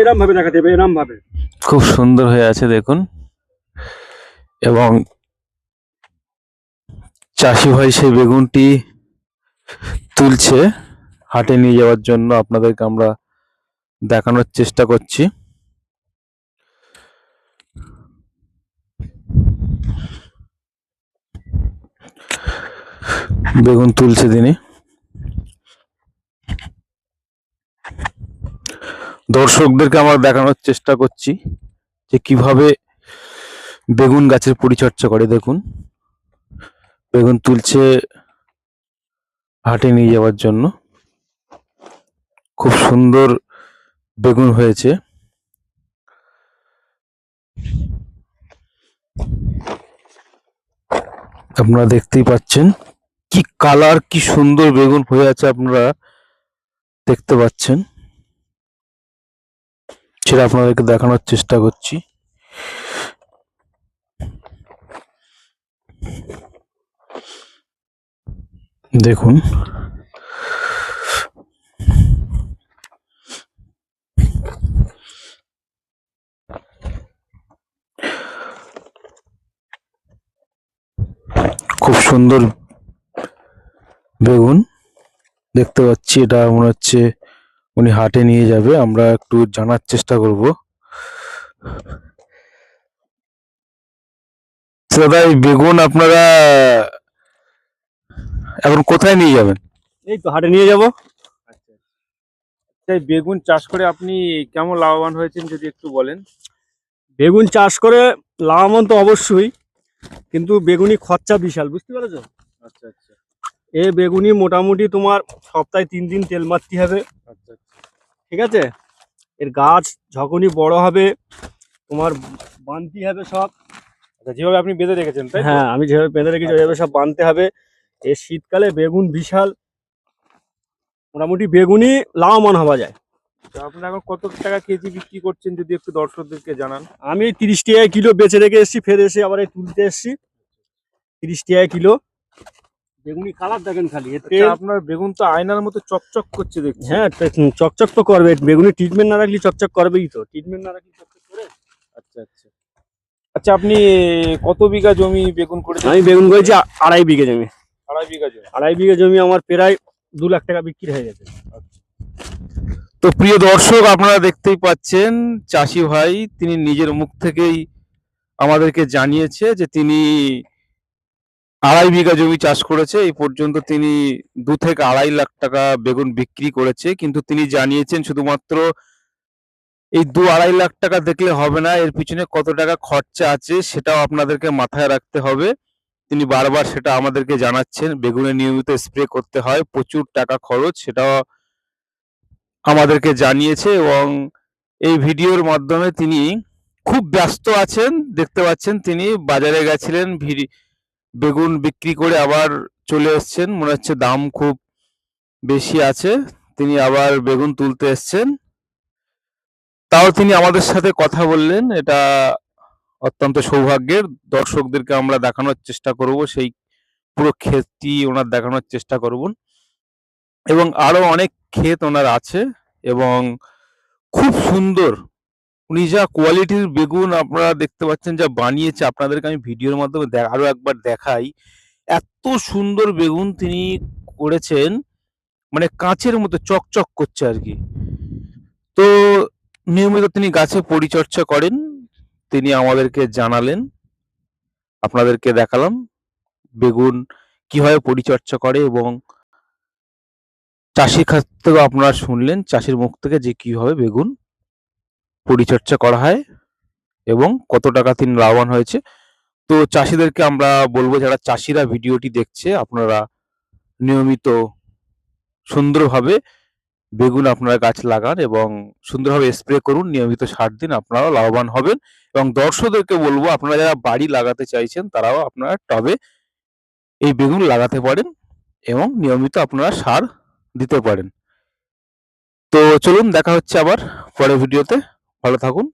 এরম ভাবে দেখাতে হবে, এরম ভাবে। খুব সুন্দর হয়ে আছে, দেখুন। এবং চাষি ভাই সেই বেগুনটি তুলছে হাটে নিয়ে যাওয়ার জন্য। আপনাদেরকে আমরা দেখানোর চেষ্টা করছি। বেগুন তুলছে তিনি। দর্শকদেরকে আমরা দেখানোর চেষ্টা করছি যে কীভাবে বেগুন গাছের পরিচর্যা করে। দেখুন, বেগুন তুলছে হাটে নিয়ে যাওয়ার জন্য। খুব সুন্দর বেগুন হয়েছে। আপনারা দেখতেই পাচ্ছেন কি কালার, কি সুন্দর বেগুন হয়ে আছে আপনারা দেখতে পাচ্ছেন। সেটা আপনাদেরকে দেখানোর চেষ্টা করছি। দেখুন। খুব সুন্দর বেগুন। দেখতে পাচ্ছি এটা মনে হচ্ছে উনি হাটে নিয়ে যাবে আমরা একটু জানার চেষ্টা করব। দাদা এই বেগুন আপনারা এখন কোথায় নিয়ে যাবেন? এই তো হাটে নিয়ে যাব। তাই বেগুন চাষ করে আপনি কেমন লাভবান হয়েছেন যদি একটু বলেন? বেগুন চাষ করে লাভবান তো অবশ্যই কিন্তু বেগুনি খরচা বিশাল বুঝতে পেরেছ? আচ্ছা আচ্ছা। এ বেগুনি মোটামুটি তোমার সপ্তাহে তিন দিন তেল মারতে হবে। আচ্ছা। ঠিক আছে? এর গাছ যখনই বড় হবে তোমার বানতে হবে সব। আচ্ছা যেভাবে আপনি বেঁধে রেখেছেন তাই হ্যাঁ আমি যেভাবে বেঁধে রেখেছি ওইভাবে সব বানতে হবে। এই শীতকালে বেগুন বিশাল মোটামুটি বেগুনই লাভবান হওয়া যায়। তো আপনি এখন কত টাকা কেজি বিক্রি করছেন যদি একটু দর্শকদেরকে জানান? আমি তিরিশ টাকা কিলো বেচে রেখে এসেছি ফের এসে আবার এই তুলতে এসেছি। তিরিশ টাকা কিলো। বেগুনি কালার দেখেন খালি আচ্ছা, আপনার বেগুন তো আয়নার মতো চকচক করছে দেখছি। হ্যাঁ চকচক তো করবে বেগুনি ট্রিটমেন্ট না রাখলে চকচক করবেই তো। ট্রিটমেন্ট না রাখলে চকচক করে? আচ্ছা আচ্ছা। আচ্ছা আপনি কত বিঘা জমি বেগুন করেছেন? আমি বেগুন করেছি আড়াই বিঘে জমি। আড়াই বিঘা জমি। আড়াই বিঘে জমি আমার প্রায় দু লাখ টাকা বিক্রি হয়ে গেছে। তো প্রিয় দর্শক আপনারা দেখতেই পাচ্ছেন চাষি ভাই তিনি নিজের মুখ থেকেই আমাদেরকে জানিয়েছে যে তিনি আড়াই বিঘা জমি চাষ করেছে, এই পর্যন্ত তিনি দু থেকে আড়াই লাখ টাকা বেগুন বিক্রি করেছে, কিন্তু তিনি জানিয়েছেন শুধুমাত্র এই দু আড়াই লাখ টাকা দেখলে হবে না, এর পিছনে কত টাকা খরচা আছে সেটাও আপনাদেরকে মাথায় রাখতে হবে। তিনি বারবার সেটা আমাদেরকে জানাচ্ছেন বেগুনে নিয়মিত স্প্রে করতে হয়, প্রচুর টাকা খরচ, সেটাও আমাদেরকে জানিয়েছে এবং এই ভিডিওর মাধ্যমে তিনি খুব ব্যস্ত আছেন, দেখতে পাচ্ছেন তিনি, বাজারে গেছিলেন, ভিড়ি বেগুন বিক্রি করে আবার চলে এসছেন। মনে হচ্ছে দাম খুব বেশি আছে। তিনি আবার বেগুন তুলতে এসছেন। তাও তিনি আমাদের সাথে কথা বললেন। এটা অত্যন্ত সৌভাগ্যের। দর্শকদেরকে আমরা দেখানোর চেষ্টা করব। সেই পুরো ক্ষেতটি ওনার দেখানোর চেষ্টা করব এবং আরও অনেক ক্ষেত ওনার আছে এবং খুব সুন্দর উনি যা কোয়ালিটির বেগুন আপনারা দেখতে পাচ্ছেন, যা বানিয়েছে, আপনাদেরকে আমি ভিডিওর মাধ্যমে দে- আরও একবার দেখাই। এত সুন্দর বেগুন তিনি করেছেন মানে কাঁচের মতো, চকচক করছে আর কি। তো নিয়মিত তিনি গাছে পরিচর্যা করেন, তিনি আমাদেরকে জানালেন। আপনাদেরকে দেখালাম বেগুন কীভাবে পরিচর্যা করে এবং চাষির কাছ থেকেও আপনারা শুনলেন, চাষির মুখ থেকে যে কীভাবে বেগুন পরিচর্যা করা হয় এবং কত টাকা তিনি লাভবান হয়েছে। তো চাষিদেরকে আমরা বলব, যারা চাষিরা ভিডিওটি দেখছে, আপনারা নিয়মিত সুন্দরভাবে বেগুন আপনারা গাছ লাগান এবং সুন্দরভাবে স্প্রে করুন, নিয়মিত সার দিন, আপনারাও লাভবান হবেন। এবং দর্শকদেরকে বলব, আপনারা যারা বাড়ি লাগাতে চাইছেন, তারাও আপনারা টবে এই বেগুন লাগাতে পারেন এবং নিয়মিত আপনারা সার দিতে পারেন। তো চলুন, দেখা হচ্ছে আবার পরের ভিডিওতে। ভালো থাকুন।